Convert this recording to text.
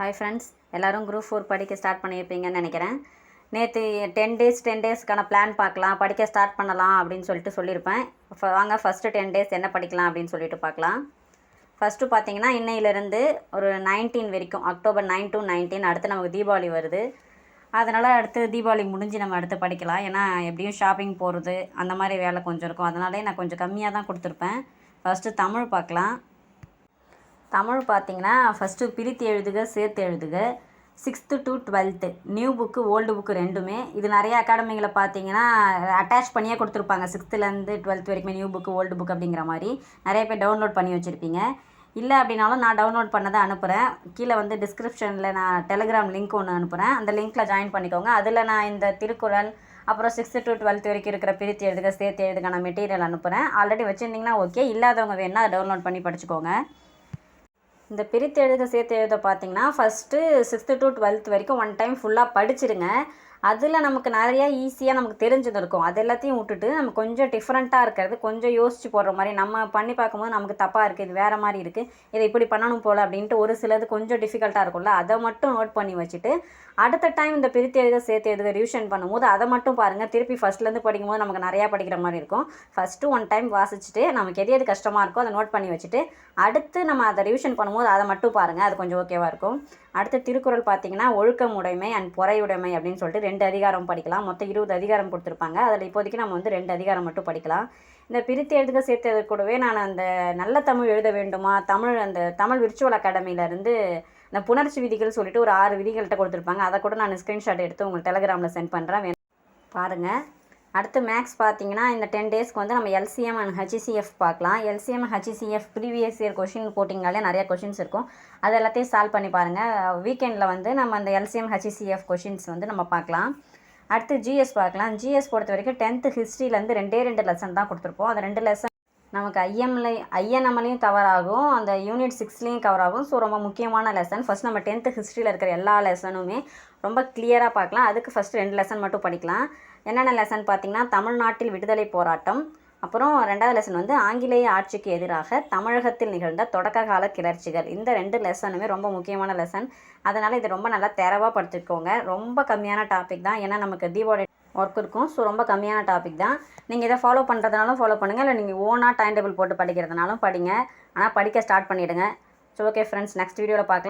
Hi friends எல்லோரும் group four படிக்க start பண்ணியிருப்பீங்கன்னு நினைக்கிறேன். நேற்று டென் டேஸ் டென் டேஸ்க்கான பிளான் பார்க்கலாம். படிக்க ஸ்டார்ட் பண்ணலாம் அப்படின்னு சொல்லிட்டு சொல்லியிருப்பேன். வாங்க ஃபஸ்ட்டு டென் டேஸ் என்ன படிக்கலாம் அப்படின்னு சொல்லிட்டு பார்க்கலாம். ஃபஸ்ட்டு பார்த்தீங்கன்னா இன்னையிலேருந்து ஒரு நைன்டீன் வரைக்கும் அக்டோபர் நைன் டு நைன்டீன் அடுத்து நமக்கு தீபாவளி வருது. அதனால் அடுத்து தீபாவளி முடிஞ்சு நம்ம அடுத்து படிக்கலாம். ஏன்னா எப்படியும் ஷாப்பிங் போகிறது அந்த மாதிரி வேலை கொஞ்சம் இருக்கும். அதனாலே நான் கொஞ்சம் கம்மியாக தான் கொடுத்துருப்பேன். ஃபஸ்ட்டு தமிழ் பார்க்கலாம். தமிழ் பார்த்தீங்கன்னா ஃபஸ்ட்டு பிரித்து எழுதுக சேர்த்து எழுதுக. Sixth to twelfth new book old book ரெண்டுமே. இது நிறைய அகாடமிகளை பார்த்தீங்கன்னா அட்டாச் பண்ணியே கொடுத்துருப்பாங்க. சிக்ஸ்த்துலேருந்து டுவெல்த் வரைக்குமே நியூ புக்கு ஓல்டு புக் அப்படிங்கிற மாதிரி. நிறைய பேர் டவுன்லோட் பண்ணி வச்சுருப்பீங்க. இல்லை அப்படின்னாலும் நான் டவுன்லோட் பண்ணதை அனுப்புகிறேன் கீழே வந்து டிஸ்கிரிப்ஷனில் நான் டெலிகிராம் லிங்க் ஒன்று அனுப்புகிறேன் அந்த லிங்க்கில் ஜாயின் பண்ணிக்கோங்க. அதில் நான் இந்த திருக்குறள் அப்புறம் சிக்ஸ்த்து டு டுவெல்த் வரைக்கும் இருக்கிற பிரித்து எழுதுக சேர்த்து எழுதுக்கான மெட்டீரியல் அனுப்புகிறேன் ஆல்ரெடி வச்சுருந்தீங்கன்னா ஓகே இல்லாதவங்க வேணால் டவுன்லோட் பண்ணி படிச்சுக்கோங்க. இந்த பிரித்து எழுத சேர்த்து எழுத பார்த்தீங்கன்னா ஃபஸ்ட்டு சிக்ஸ்த்து டு டுவெல்த் வரைக்கும் ஒன் டைம் ஃபுல்லாக படிச்சிருங்க. அதில் நமக்கு நிறையா ஈஸியாக நமக்கு தெரிஞ்சது இருக்கும் அது எல்லாத்தையும் விட்டுட்டு நம்ம கொஞ்சம் டிஃப்ரெண்ட்டாக இருக்கிறது கொஞ்சம் யோசிச்சு போடுற மாதிரி நம்ம பண்ணி பார்க்கும்போது நமக்கு தப்பாக இருக்குது இது வேறு மாதிரி இருக்குது இதை இப்படி பண்ணணும் போல் அப்படின்ட்டு ஒரு சிலது கொஞ்சம் டிஃபிகல்ட்டாக இருக்கும்ல அதை மட்டும் நோட் பண்ணி வச்சுட்டு அடுத்த டைம் இந்த பிரித்து எழுத சேர்த்து எழுத ரிவிஷன் பண்ணும்போது அதை மட்டும் பாருங்கள் திருப்பி ஃபஸ்ட்லேருந்து படிக்கும்போது நமக்கு நிறையா படிக்கிற மாதிரி இருக்கும். ஃபஸ்ட்டு ஒன் டைம் வாசிச்சுட்டு நமக்கு எது எது கஷ்டமாக இருக்கோ அதை நோட் பண்ணி வச்சுட்டு அடுத்து நம்ம அதை ரிவிஷன் பண்ணும்போது அதை மட்டும் பாருங்கள் அது கொஞ்சம் ஓகேவாக இருக்கும். அடுத்து திருக்குறள் பார்த்தீங்கன்னா ஒழுக்கம் உடைமை அண்ட் பொறையுடைமை அப்படின்னு சொல்லிட்டு ரெண்டு அதிகாரம் படிக்கலாம். மொத்தம் இருபது அதிகாரம் கொடுத்துருப்பாங்க. அதில் இப்போதைக்கு நம்ம வந்து ரெண்டு அதிகாரம் மட்டும் படிக்கலாம். இந்த பிரித்து எழுதுக சேர்த்தது கூடவே நான் அந்த நல்ல தமிழ் எழுத வேண்டுமா? தமிழ் அந்த தமிழ் விர்ச்சுவல் அகாடமியிலேருந்து இந்த புணர்ச்சி விதிகள் சொல்லிட்டு ஒரு ஆறு விதிகள்கிட்ட கொடுத்துருப்பாங்க. அதை கூட நான் ஸ்க்ரீன்ஷாட் எடுத்து உங்களுக்கு டெலகிராமில் சென்ட் பண்ணுறேன் பாருங்கள் அடுத்து மேக்ஸ் பார்த்தீங்கன்னா இந்த டென் டேஸ்க்கு வந்து நம்ம எல்சிஎம் அண்ட் ஹச்சிசிஎஃப் பார்க்கலாம். LCM HCF previous year question போட்டிங்கனாலே நிறைய கொஷின்ஸ் இருக்கும். அது எல்லாத்தையும் சால்வ் பண்ணி பாருங்கள் வீக்கெண்டில் வந்து நம்ம அந்த எல்சிஎம் ஹச்சிசிஎஃப் கொஷின்ஸ் வந்து நம்ம பார்க்கலாம். அடுத்து ஜிஎஸ் பார்க்கலாம். ஜிஎஸ் பொறுத்த வரைக்கும் டென்த்து ஹிஸ்ட்ரியிலேருந்து ரெண்டே ரெண்டு லெசன் தான் கொடுத்துருப்போம். அந்த ரெண்டு லெசன் நமக்கு ஐஎம்ல ஐஎன்எம்லையும் கவர் ஆகும் அந்த யூனிட் சிக்ஸ்லேயும் கவர் ஆகும் ஸோ ரொம்ப முக்கியமான லெசன் ஃபஸ்ட் நம்ம டென்த்து ஹிஸ்ட்ரியில் இருக்கிற எல்லா லெசனுமே ரொம்ப கிளியராக பார்க்கலாம். அதுக்கு ஃபஸ்ட் ரெண்டு லெசன் மட்டும் படிக்கலாம். என்னென்ன லெசன் பார்த்தீங்கன்னா தமிழ்நாட்டில் விடுதலை போராட்டம். அப்புறம் ரெண்டாவது லெசன் வந்து ஆங்கிலேய ஆட்சிக்கு எதிராக தமிழகத்தில் நிகழ்ந்த தொடக்க கால கிளர்ச்சிகள். இந்த ரெண்டு லெசனுமே ரொம்ப முக்கியமான லெசன் அதனால் இது ரொம்ப நல்லா தெரவாக படிச்சுக்கோங்க. ரொம்ப கம்மியான டாபிக் தான். ஏன்னா நமக்கு தீபாவளி ஒர்க் இருக்கும். ஸோ ரொம்ப கம்மியான டாபிக் தான். நீங்கள் இதை ஃபாலோ பண்ணுறதுனாலும் ஃபாலோ பண்ணுங்கள் இல்லை நீங்கள் ஓனாக டைம் டேபிள் போட்டு படிக்கிறதுனாலும் படிங்க. ஆனால் படிக்க ஸ்டார்ட் பண்ணிவிடுங்க ஸோ ஓகே ஃப்ரெண்ட்ஸ் நெக்ஸ்ட் வீடியோவில் பார்க்கலாம்.